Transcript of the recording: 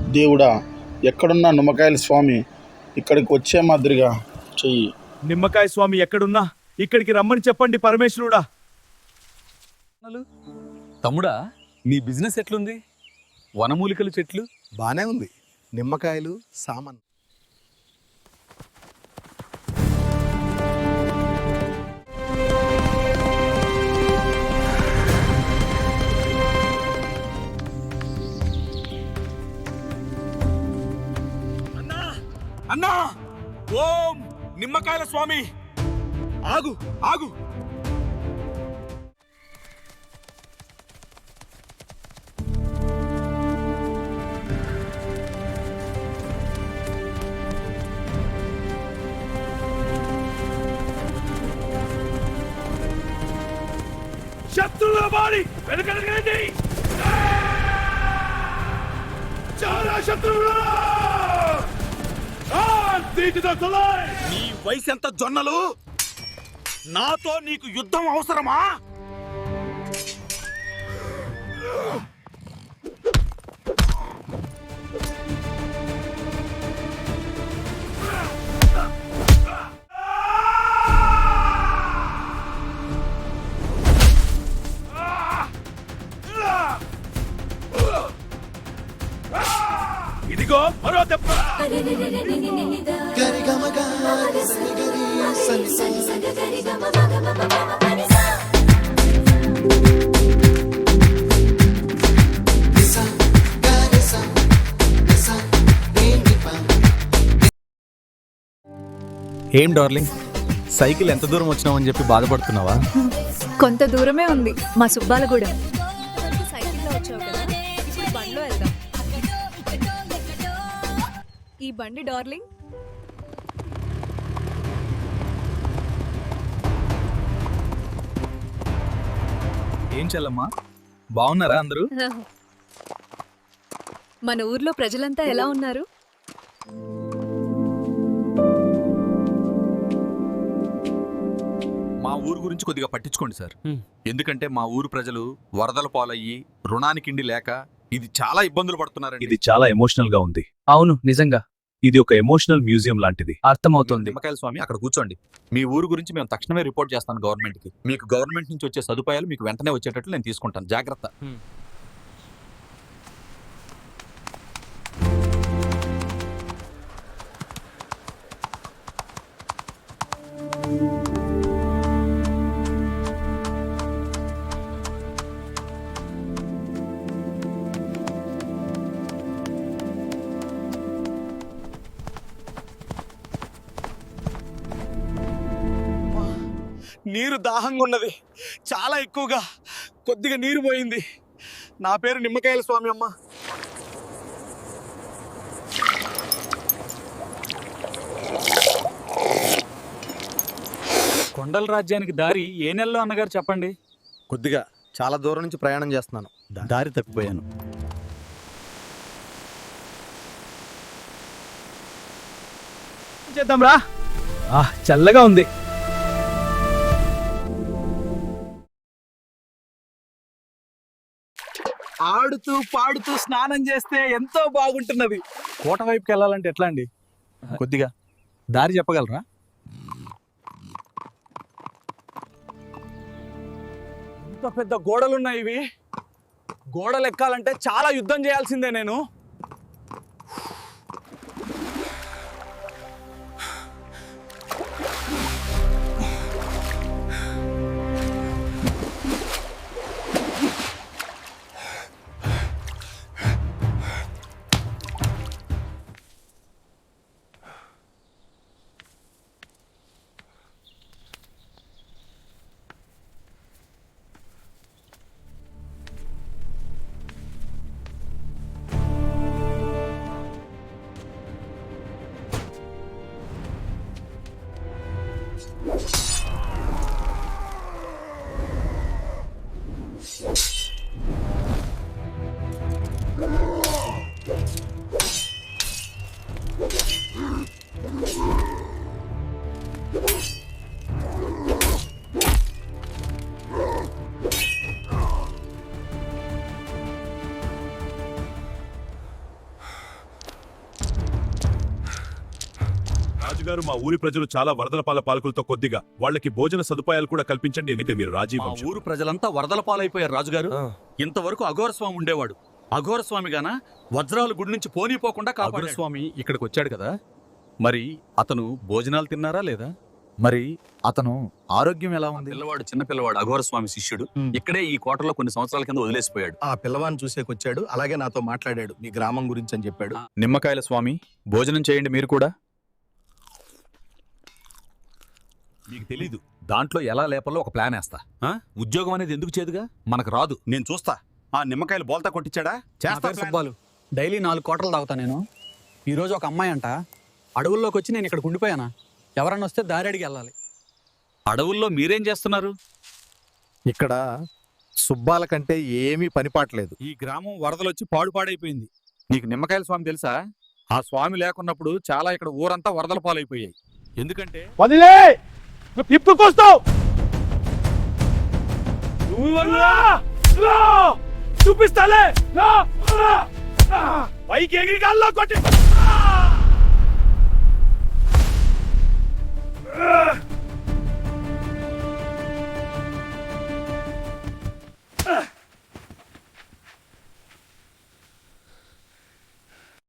దేవుడా ఎక్కడున్నా నిమ్మకాయల స్వామి ఇక్కడికి వచ్చే మాదిరిగా చెయ్యి. నిమ్మకాయ స్వామి ఎక్కడున్నా? ఇక్కడికి రమ్మని చెప్పండి పరమేశ్వరుడా. తమ్ముడా నీ బిజినెస్ ఎట్లుంది? వనమూలికలు చెట్లు? బానే ఉంది. నిమ్మకాయలు సామాన్. ఓం నిమ్మకాయల స్వామి. ఆగు. ఆగు. శత్రువుల బాడి వెనకడగండి చాలా శత్రువులు నీ వయసు ఎంత జొన్నలు నాతో నీకు యుద్ధం అవసరమా ఇదిగో మరో దెబ్బ ఏం డార్లింగ్? సైకిల్ ఎంత దూరం వచ్చినావని చెప్పి బాధపడుతున్నావా? కొంత దూరమే ఉంది మా సుబ్బాలగూడెం. ఈ బండి డార్లింగ్ ఏం చెల్లమ్మా? బాగున్నారా అందరూ? మన ఊర్లో ప్రజలంతా ఎలా ఉన్నారు? మా ఊరు గురించి కొద్దిగా పట్టించుకోండి సార్. ఎందుకంటే మా ఊరు ప్రజలు వరదల పాలయ్యి రుణానికిండి లేక ఇది చాలా ఇబ్బందులు పడుతున్నారండి. ఇది చాలా ఎమోషనల్గా ఉంది. అవును నిజంగా. ఇది ఒక ఎమోషనల్ మ్యూజియం లాంటిది. అర్థమవుతోంది. నిమ్మకాయల స్వామి అక్కడ కూర్చోండి. మీ ఊరు గురించి మేము తక్షణమే రిపోర్ట్ చేస్తాను గవర్నమెంట్కి. మీకు గవర్నమెంట్ నుంచి వచ్చే సదుపాయాలు మీకు వెంటనే వచ్చేటట్లు నేను తీసుకుంటాను. జాగ్రత్త. నీరు దాహంగా ఉన్నది. చాలా ఎక్కువగా. కొద్దిగా నీరు పోయింది. నా పేరు నిమ్మకాయల స్వామి అమ్మ. కొండల రాజ్యానికి దారి ఏ నెలలో అన్నగారు చెప్పండి? కొద్దిగా. చాలా దూరం నుంచి ప్రయాణం చేస్తున్నాను. దారి తప్పిపోయాను. చేద్దాం రా చల్లగా ఉంది. ఆడుతూ పాడుతూ స్నానం చేస్తే ఎంతో బాగుంటున్నది. కోట వైపుకి వెళ్ళాలంటే ఎట్లా అండి? కొద్దిగా దారి చెప్పగలరా? ఇంత పెద్ద గోడలున్నాయి ఇవి. గోడలు ఎక్కాలంటే చాలా యుద్ధం చేయాల్సిందే నేను. Thank you. రాజుగారు మా ఊరి ప్రజలు చాలా వరదల పాల పాలకులతో కొద్దిగా. వాళ్ళకి భోజన సదుపాయాలు కూడా కల్పించండి అయితే మీరు రాజీ మా వంశం. ఊరు ప్రజలంతా వరదల పాలైపోయారు రాజుగారు. ఇంతవరకు అఘోర స్వామి ఉండేవాడు. అఘోర స్వామి గాన వజ్రాల గుడి నుంచి పోనీపోకుండా కాపాడు స్వామి ఇక్కడికి వచ్చాడు కదా. మరి అతను భోజనాలు తిన్నారా లేదా? మరి అతను ఆరోగ్యం ఎలా ఉంది? పిల్లవాడు చిన్న పిల్లవాడు అఘోర స్వామి శిష్యుడు ఇక్కడే ఈ కోటలో కొన్ని సంవత్సరాల కింద వదిలేసిపోయాడు. ఆ పిల్లవాడిని చూసేకొచ్చాడు. అలాగే నాతో మాట్లాడాడు. మీ గ్రామం గురించి అని చెప్పాడు. నిమ్మకాయల స్వామి భోజనం చేయండి మీరు కూడా. మీకు తెలీదు. దాంట్లో ఎలా లేపాలో ఒక ప్లాన్ వేస్తా. ఆ? ఉద్యోగం అనేది ఎందుకు చేదుగా? మనకు రాదు. నేను చూస్తా. ఆ నిమ్మకాయలు బోల్తా కొట్టించాడా? చేస్తా. సుబ్బాలు. డైలీ నాలుగు కోటలు తాగుతా నేను. ఈరోజు ఒక అమ్మాయి అంట అడవుల్లోకి వచ్చి నేను ఇక్కడ ఉండిపోయానా? ఎవరన్నా వస్తే దారి అడిగి వెళ్ళాలి. అడవుల్లో మీరేం చేస్తున్నారు? ఇక్కడ సుబ్బాల కంటే ఏమీ పనిపాట్లేదు. ఈ గ్రామం వరదలొచ్చి పాడుపాడైపోయింది. నీకు నిమ్మకాయల స్వామి తెలుసా? ఆ స్వామి లేకున్నప్పుడు చాలా ఇక్కడ ఊరంతా వరదల పాలైపోయాయి. ఎందుకంటే వదిలే! పిప్పుకొస్తావు నువ్వు వదిలా! చూపిస్తాలే. పైకి ఎగిరి గాల్లో కొట్టి.